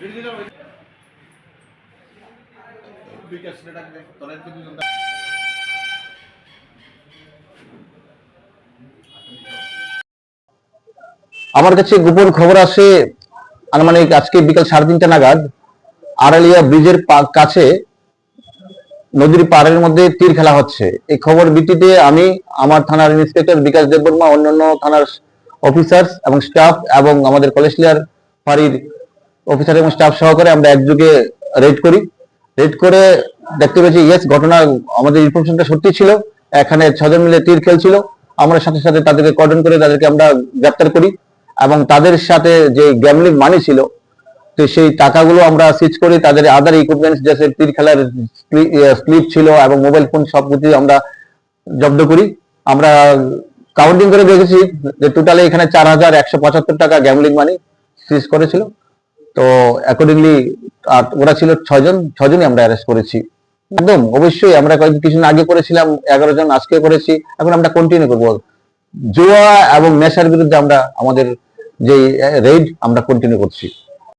আমার কাছে গোপন খবর আসে আনুমানিক আজকে বিকাল সাড়ে তিনটা নাগাদ, আড়ালিয়া ব্রিজের কাছে, নদীর পাড়ের মধ্যে তীর খেলা হচ্ছে। এই খবর ভিত্তিতে আমি, আমার থানার ইন্সপেক্টর বিকাশ দেববর্মা, অন্যান্য থানার অফিসার্স এবং স্টাফ এবং আমাদের কলেজলিয়ার ফাঁড়ির অফিসার এবং স্টাফ সহকারে আমরা একযোগে রেড করি। রেড করে দেখতে পেয়েছি ইয়েস ঘটনা আমাদের ইনফরমেশনটা সত্যি ছিল। এখানে ছজন মিলে তীর খেলছিল। আমরা সাথে সাথে তাদেরকে কর্ডন করে তাদেরকে আমরা গ্রেপ্তার করি এবং তাদের সাথে যে গ্যামলিং মানি ছিল, তো সেই টাকাগুলো আমরা সিজ করি তাদের আদার ইকুইপমেন্টস যেসে তীর খেলার স্লিপ ছিল এবং মোবাইল ফোন সবকিছু আমরা জব্দ করি। আমরা কাউন্টিং করে দেখেছি যে টোটালি এখানে চার হাজার একশো পঁচাত্তর টাকা গ্যামলিং মানি সিজ করেছিল। তো অ্যাকর্ডিংলি আর ওরা ছিল ছয়জন, ছজনই আমরা অ্যারেস্ট করেছি। একদম, অবশ্যই আমরা কিছুদিন আগে করেছিলাম, এগারো জন আজকে করেছি, এখন আমরা কন্টিনিউ করব। জুয়া এবং নেশার বিরুদ্ধে আমরা, আমাদের যে রেড আমরা কন্টিনিউ করছি।